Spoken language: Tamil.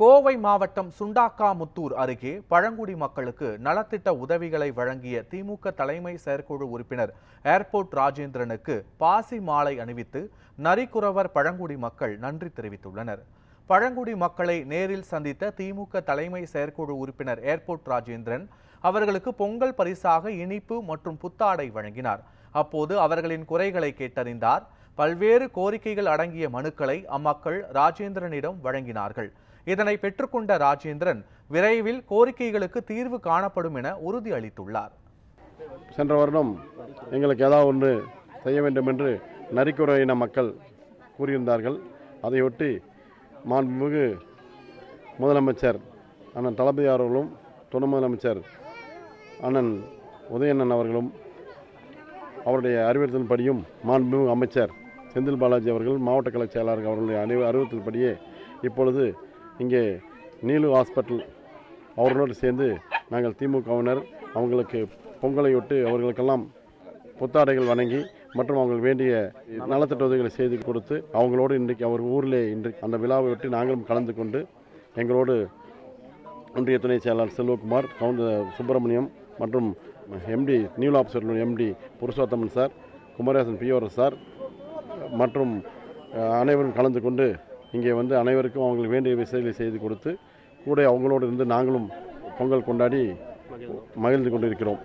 கோவை மாவட்டம் சுண்டாக்காமுத்தூர் அருகே பழங்குடி மக்களுக்கு நலத்திட்ட உதவிகளை வழங்கிய திமுக தலைமை செயற்குழு உறுப்பினர் ஏர்போர்ட் ராஜேந்திரனுக்கு பாசி மாலை அணிவித்து நரிக்குறவர் பழங்குடி மக்கள் நன்றி தெரிவித்துள்ளனர். பழங்குடி மக்களை நேரில் சந்தித்த திமுக தலைமை செயற்குழு உறுப்பினர் ஏர்போர்ட் ராஜேந்திரன் அவர்களுக்கு பொங்கல் பரிசாக இனிப்பு மற்றும் புத்தாடை வழங்கினார். அப்போது அவர்களின் குறைகளை கேட்டறிந்தார். பல்வேறு கோரிக்கைகள் அடங்கிய மனுக்களை அம்மக்கள் ராஜேந்திரனிடம் வழங்கினார்கள். இதனை பெற்றுக்கொண்ட ராஜேந்திரன் விரைவில் கோரிக்கைகளுக்கு தீர்வு காணப்படும் என உறுதி அளித்துள்ளார் சென்ற வருடம் எங்களுக்கு ஏதாவது ஒன்று செய்ய வேண்டும் என்று நரிக்குறையின மக்கள் கூறியிருந்தார்கள். அதையொட்டி மாண்புமிகு முதலமைச்சர் அண்ணன் தளபதி அவர்களும் துணை முதலமைச்சர் அண்ணன் உதயண்ணன் அவர்களும் அவருடைய அறிவுறுத்தலின்படியும் மாண்புமிகு அமைச்சர் செந்தில் பாலாஜி அவர்கள் மாவட்ட கலை செயலாளர் அவர்களுடைய அறிவு அறிவுறுத்தல்படியே இப்பொழுது இங்கே நீலு ஹாஸ்பிட்டல் அவர்களோடு சேர்ந்து நாங்கள் திமுகவினர் அவங்களுக்கு பொங்கலையொட்டு அவர்களுக்கெல்லாம் புத்தாடைகள் வணங்கி மற்றும் அவங்களுக்கு வேண்டிய நலத்திட்ட உதவிகளை செய்து கொடுத்து அவங்களோடு இன்றைக்கு அவர் ஊரிலே இன்றைக்கு அந்த விழாவை ஒட்டி நாங்களும் கலந்து கொண்டு எங்களோடு ஒன்றிய துணை செயலாளர் செல்வகுமார் கவுண்டர் சுப்பிரமணியம் மற்றும் MD new officer MD Purushothaman sir Kumaresan பிஓஆர் sir மற்றும் அனைவரும் கலந்து கொண்டு இங்கே வந்து அனைவருக்கும் அவங்களுக்கு வேண்டிய விஷயங்களை செய்து கொடுத்து கூட அவங்களோடு இருந்து நாங்களும் பொங்கல் கொண்டாடி மகிழ்ந்து கொண்டிருக்கிறோம்.